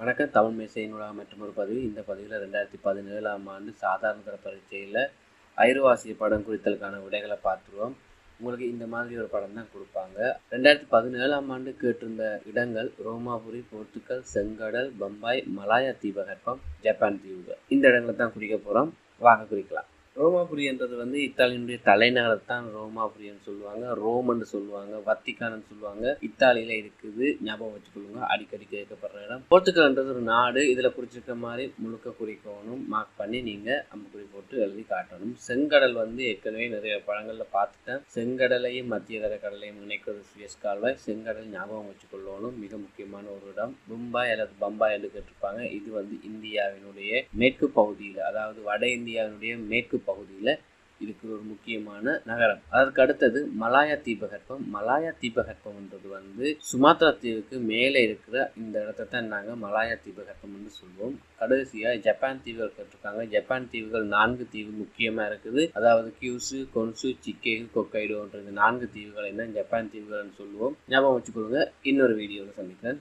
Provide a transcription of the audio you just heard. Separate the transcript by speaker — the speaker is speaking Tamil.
Speaker 1: வணக்கம். தமிழ் மேசையினூடாக மற்றும் ஒரு பதிவு. இந்த பதிவில் ரெண்டாயிரத்தி பதினேழாம் ஆண்டு சாதாரண தர பரீட்சையில் ஐரோவாசிய படம் குறித்தலுக்கான விடைகளை பார்த்துருவோம். உங்களுக்கு இந்த மாதிரி ஒரு படம் தான் கொடுப்பாங்க. ரெண்டாயிரத்தி பதினேழாம் ஆண்டு கேட்டிருந்த இடங்கள் ரோமாபுரி போர்த்துக்கல் செங்கடல் பம்பாய் மலாயா தீபகற்பம் ஜப்பான் தீவுகள். இந்த இடங்களை தான் குறிக்க போகிறோம் வாங்க குறிக்கலாம். ரோமாபுரின்றது வந்து இத்தாலியினுடைய தலைநகரை தான் ரோமாபுரின்னு சொல்லுவாங்க. ரோமன்னு சொல்லுவாங்க வத்திக்கானன்னு சொல்லுவாங்க. இத்தாலியில இருக்குது. ஞாபகம் வச்சுக்கொள்ளுங்க. அடிக்கடி கேட்கப்படுற இடம். போர்த்துக்கல்ன்றது ஒரு நாடு. இதில் குறிச்சிருக்க மாதிரி முழுக்க குறிக்கணும் மார்க் பண்ணி நீங்கள் அம்புக்குறி போட்டு எழுதி காட்டணும். செங்கடல் வந்து ஏற்கனவே நிறைய பழங்களில் பார்த்துட்டேன். செங்கடலையும் மத்திய தர கடலையும் இணைக்கிறது சுயஸ் கால்வாய். செங்கடல் ஞாபகம் வச்சுக்கொள்ளணும். மிக முக்கியமான ஒரு இடம். மும்பாய் அல்லது பம்பாய் என்று கேட்டிருப்பாங்க. இது வந்து இந்தியாவினுடைய மேற்கு பகுதியில் அதாவது வட இந்தியாவினுடைய மேற்கு பகுதியில் இதுக்கு ஒரு முக்கியமான நகரம். அதற்கு அடுத்தது மலாயா தீபகற்பம். மலாயா தீபகற்பம்ன்றது வந்து சுமாத்ரா தீவுக்கு மேலே இருக்கிற இந்த இடத்த தான் நாங்கள் மலாயா தீபகற்பம் என்று சொல்லுவோம் கடைசியாக ஜப்பான் தீவுகள் கேட்டிருக்காங்க. ஜப்பான் தீவுகள் நான்கு தீவு முக்கியமாக இருக்குது. அதாவது கியூசு கொன்சு சிக்கேகு கொக்கைடோன்றது நான்கு தீவுகளை தான் ஜப்பான் தீவுகள்னு சொல்லுவோம் ஞாபகம் வச்சுக்கொள்ளுங்க. இன்னொரு வீடியோவில் சந்திக்கிறேன்.